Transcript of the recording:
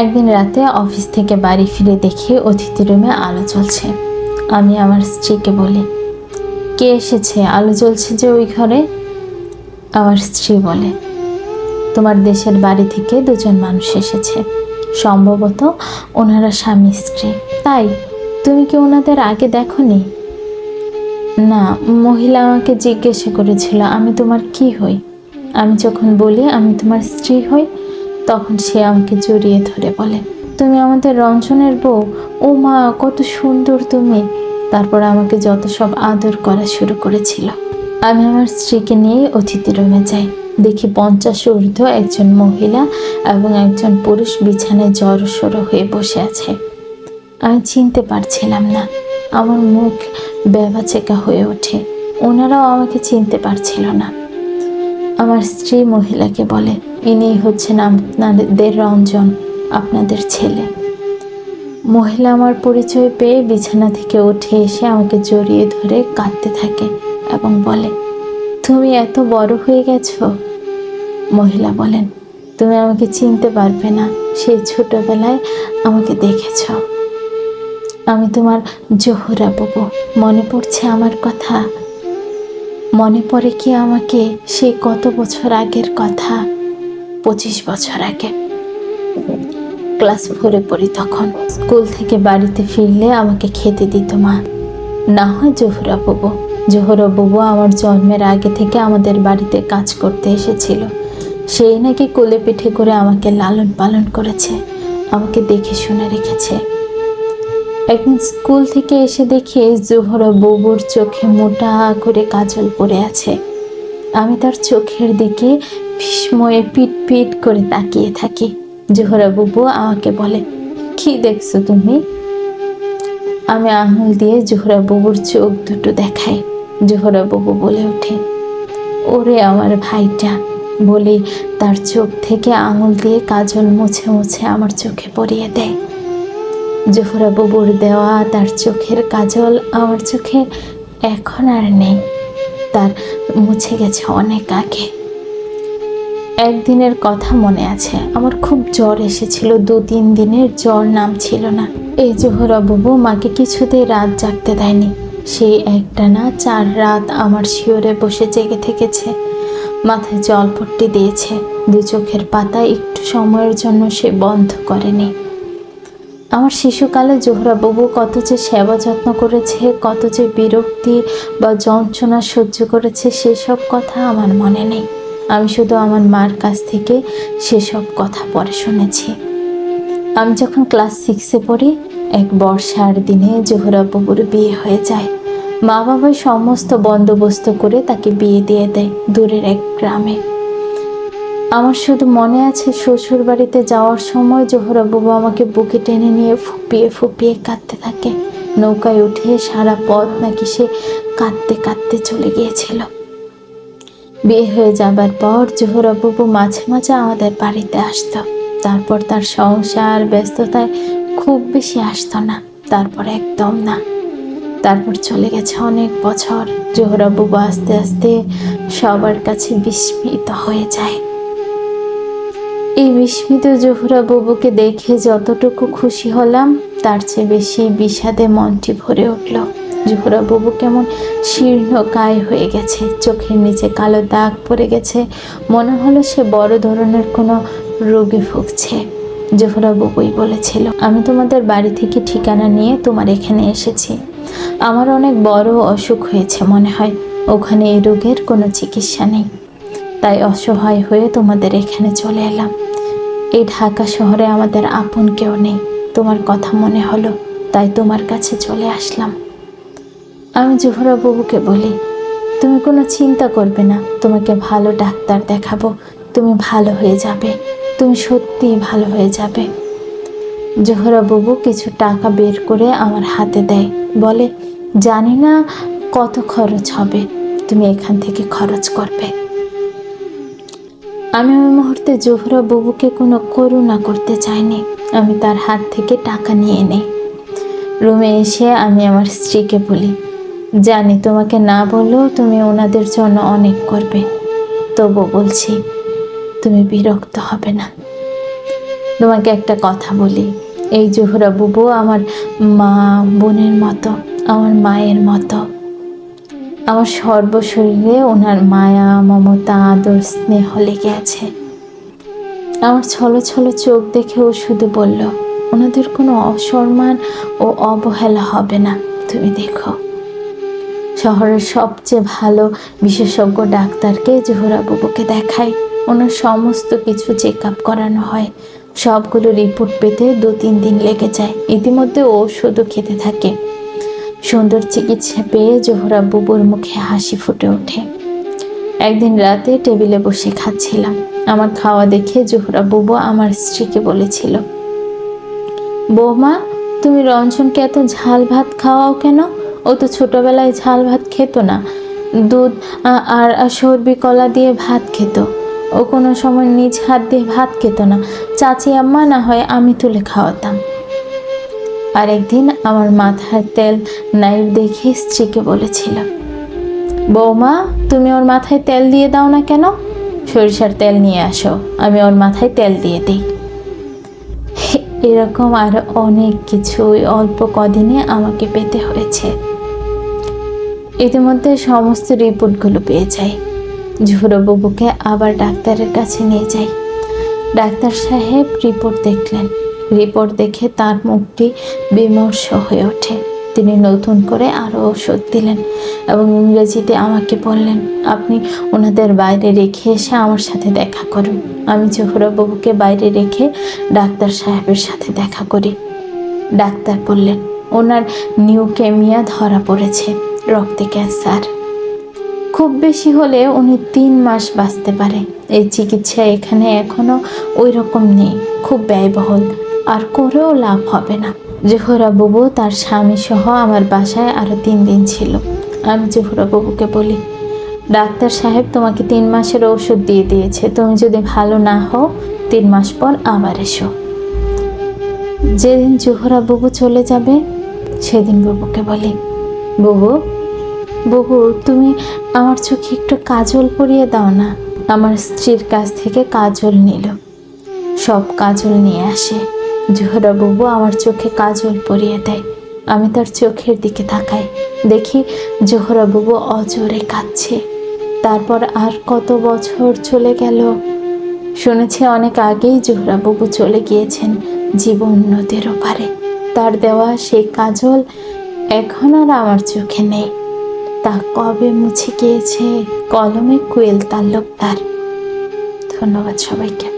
একদিন রাতে অফিস থেকে বাড়ি ফিরে দেখি অতিথি রুমে আলো জ্বলছে। আমি আমার স্ত্রীকে বলি, কে এসেছে? আলো জ্বলছে যে ওই ঘরে? আমার স্ত্রী বলে, তোমার দেশের বাড়ি থেকে দুজন মানুষ এসেছে। সম্ভবত ওনারা স্বামী, স্ত্রী। তাই, তুমি কি ওনাদের আগে দেখোনি? না, মহিলা আমাকে জিজ্ঞাসা করেছিল, আমি তোমার কি হই? আমি যখন বলি, আমি তোমার স্ত্রী হই তখন সে আমাকে জড়িয়ে ধরে বলে, তুমি আমাদের রঞ্জনের বউ। ও মা, কত সুন্দর তুমি। তারপর আমাকে যত সব আদর করা শুরু করেছিল। আমি আমার স্ত্রীকে নিয়ে অতিথি রুমে যাই। দেখি পঞ্চাশ ঊর্ধ্ব একজন মহিলা এবং একজন পুরুষ বিছানায় জড়সড়ো হয়ে বসে আছে। আমি চিনতে পারছিলাম না। আমার মুখ ব্যাবাচেকা হয়ে ওঠে। ওনারাও আমাকে চিনতে পারছিল না। আমার স্ত্রী মহিলাকে বলে ইনি হচ্ছেন আপনাদের রঞ্জন, আপনাদের ছেলে। মহিলা আমার পরিচয় পেয়ে বিছানা থেকে উঠে এসে আমাকে জড়িয়ে ধরে কাঁদতে থাকে এবং বলে, তুমি এত বড় হয়ে গেছো? মহিলা বলেন, তুমি আমাকে চিনতে পারবে না, সেই ছোটবেলায় আমাকে দেখেছ। আমি তোমার জোহরা বাবু, মনে পড়ছে আমার কথা। মনে পড়ে কি আমাকে সেই কত বছর আগের কথা? পঁচিশ বছর আগে। ক্লাস ফোরে পড়ি তখন। স্কুল থেকে বাড়িতে ফিরলে আমাকে খেতে দিত মা। না হয় জোহরা বাবু। জোহরা বাবু আমার জন্মের আগে থেকে আমাদের বাড়িতে কাজ করতে এসেছিল। সেই নাকি কোলে পিঠে করে আমাকে লালন পালন করেছে। আমাকে দেখে শুনে রেখেছে। একদিন স্কুল থেকে এসে দেখি জোহরা বউবুর চোখে মোটা করে কাজল পড়ে আছে। আমি তার চোখের দিকে বিস্ময়ে পিট পিট করে তাকিয়ে থাকি। জোহরা বুবু আমাকে বলে, কি দেখছ তুমি? আমি আঙুল দিয়ে জোহরা বুবুর চোখ দুটো দেখাই। জোহরা বুবু বলে ওঠে, ওরে আমার ভাইটা। বলেই তার চোখ থেকে আঙুল দিয়ে কাজল মুছে মুছে আমার চোখে পরিয়ে দেয়। জোহরা বুবুর দেওয়া তার চোখের কাজল আমার চোখে এখন আর নেই। তার মুছে গেছে অনেক আগে। একদিনের কথা মনে আছে। আমার খুব জ্বর এসেছিল, দু তিন দিনের জ্বর নাম ছিল না। এই জোহরা বুবু মাকে কিছুতেই রাত জাগতে দেয়নি। সেই একটা না চার রাত আমার শিওরে বসে জেগে থেকেছে। মাথায় জলপট্টি দিয়েছে। দু চোখের পাতা একটু সময়ের জন্য সে বন্ধ করেনি। আমার শিশুকালে জোহরা বাবু কত যে সেবা যত্ন করেছে, কত যে বিরক্তি বা যন্ত্রণা সহ্য করেছে, সেসব কথা আমার মনে নেই। আমি শুধু আমার মার কাছ থেকে সেসব কথা পরে শুনেছি। আমি যখন ক্লাস সিক্সে পড়ি, এক বর্ষার দিনে জোহরা বাবুর বিয়ে হয়ে যায়। মা বাবাই সমস্ত বন্দোবস্ত করে তাকে বিয়ে দিয়ে দেয় দূরের এক গ্রামে। আমার শুধু মনে আছে শ্বশুর বাড়িতে যাওয়ার সময় জোহরা বাবু আমাকে বুকে টেনে নিয়ে ফুপিয়ে ফুপিয়ে কাঁদতে থাকে। নৌকায় উঠে সারা পথ নাকি সে কাঁদতে কাঁদতে চলে গিয়েছিল। বিয়ে হয়ে যাবার পর জোহরা বাবু মাঝে মাঝে আমাদের বাড়িতে আসতো। তারপর তার সংসার, ব্যস্ততায় খুব বেশি আসতো না, তারপর একদম না। তারপর চলে গেছে অনেক বছর জোহরা বাবু আস্তে আস্তে সবার কাছে বিস্মিত হয়ে যায়। এই বিস্মিত জোহরা বাবুকে দেখে যতটুকু খুশি হলাম, তার চেয়ে বেশি বিষাদে মনটি ভরে উঠল। জোহরা বাবু কেমন শীর্ণ কায় হয়ে গেছে। চোখের নিচে কালো দাগ পড়ে গেছে। মনে হলো সে বড় ধরনের কোনো রোগে ভুগছে। জোহরা বাবুই বলেছিল, আমি তোমাদের বাড়ি থেকে ঠিকানা নিয়ে তোমার এখানে এসেছি। আমার অনেক বড় অসুখ হয়েছে মনে হয়। ওখানে এই রোগের কোনো চিকিৎসা নেই। তাই অসহায় হয়ে তোমাদের এখানে চলে এলাম। এই ঢাকা শহরে আমাদের আপন কেউ নেই। তোমার কথা মনে হলো, তাই তোমার কাছে চলে আসলাম। আমি জোহরা বাবুকে বলি, তুমি কোনো চিন্তা করবে না, তোমাকে ভালো ডাক্তার দেখাবো, তুমি ভালো হয়ে যাবে, তুমি সত্যিই ভালো হয়ে যাবে। জোহরা বাবু কিছু টাকা বের করে আমার হাতে দেয়, বলে, জানি না কত খরচ হবে, তুমি এখান থেকে খরচ করবে। আমি ওই মুহূর্তে জোহরা বাবুকে কোনো করুণা করতে চাইনি, আমি তার হাত থেকে টাকা নিয়ে নেই। রুমে এসে আমি আমার স্ত্রীকে বলি জানি তোমাকে না বললেও তুমি ওনাদের জন্য অনেক করবে। তবু বলছি, তুমি বিরক্ত হবে না। তোমাকে একটা কথা বলি, এই জোহরা বুবু আমার মা বোনের মতো, আমার মায়ের মতো। আমার সর্বশরীরে ওনার মায়া, মমতা, আদর, স্নেহ লেগে আছে। আমার ছলো ছলো চোখ দেখে ও শুধু বলল, ওনাদের কোনো অসম্মান ও অবহেলা হবে না, তুমি দেখো। শহরের সবচেয়ে ভালো বিশেষজ্ঞ ডাক্তারকে জোহরা বাবুকে দেখায়। ওনার সমস্ত কিছু চেক আপ করানো হয়। সবগুলো রিপোর্ট পেতে দু তিন দিন লেগে যায়। ইতিমধ্যে ওষুধও খেতে থাকে। সুন্দর চিকিৎসা পেয়ে জোহরা বুবুর মুখে হাসি ফুটে ওঠে। একদিন রাতে টেবিলে বসে খাচ্ছিলাম। আমার খাওয়া দেখে জোহরা বুবু আমার স্ত্রীকে বলেছিল, বৌমা, তুমি রঞ্জনকে এত ঝাল ভাত খাওয়াও কেন? ও তো ছোটবেলায় ঝাল ভাত খেত না। দুধ আর সর্বি কলা দিয়ে ভাত খেত। ও কোনো সময় নিজ হাত দিয়ে ভাত খেত না। চাচি, আম্মা না হয় আমি তুলে খাওয়াতাম। আর একদিন আমার মাথার তেল নাইফ দেখে স্ত্রীকে বলেছিল, বৌমা, তুমি ওর মাথায় তেল দিয়ে দাও না কেন? সরিষার তেল নিয়ে আসো, আমি ওর মাথায় তেল দিয়ে দিই। এরকম আর অনেক কিছু অল্প কদিনে আমাকে পেতে হয়েছে। ইতিমধ্যে সমস্ত রিপোর্টগুলো পেয়ে যাই। ঝুরোবাবুকে আবার ডাক্তারের কাছে নিয়ে যাই। ডাক্তার সাহেব রিপোর্ট দেখলেন। রিপোর্ট দেখে তার মুখটি বিমর্ষ হয়ে ওঠে। তিনি নতুন করে আরও ওষুধ দিলেন এবং ইংরেজিতে আমাকে বললেন, আপনি ওনাদের বাইরে রেখে এসে আমার সাথে দেখা করুন। আমি জোহরা বাবুকে বাইরে রেখে ডাক্তার সাহেবের সাথে দেখা করি। ডাক্তার বললেন, ওনার নিউকেমিয়া ধরা পড়েছে, রক্তে ক্যান্সার। খুব বেশি হলে উনি তিন মাস বাঁচতে পারে। এই চিকিৎসা এখানে এখনও ওই রকম নেই, খুব ব্যয়বহুল। আর করেও লাভ হবে না। জোহরা বাবু তার স্বামী সহ আমার বাসায় আরও তিন দিন ছিল। আমি জোহরা বাবুকে বলি, ডাক্তার সাহেব তোমাকে তিন মাসের ওষুধ দিয়ে দিয়েছে। তুমি যদি ভালো না হও, তিন মাস পর আবার এসো। যেদিন জোহরা বাবু চলে যাবে, সেদিন বাবুকে বলি, বাবু বাবু, তুমি আমার চোখে একটু কাজল পরিয়ে দাও না। আমার স্ত্রীর কাছ থেকে কাজল নিল। সব কাজল নিয়ে আসে। জোহরা বাবু আমার চোখে কাজল পরিয়ে দেয়। আমি তার চোখের দিকে তাকাই। দেখি জোহরা বাবু অজরে কাঁদছে। তারপর আর কত বছর চলে গেল? শুনেছি অনেক আগেই জোহরা বাবু চলে গিয়েছেন জীবন নদীর ওপারে। তার দেওয়া সেই কাজল এখন আর আমার চোখে নেই। তা কবে মুছে গিয়েছে? কলমে কুয়েল তাল্লুকদার ধন্যবাদ সবাইকে।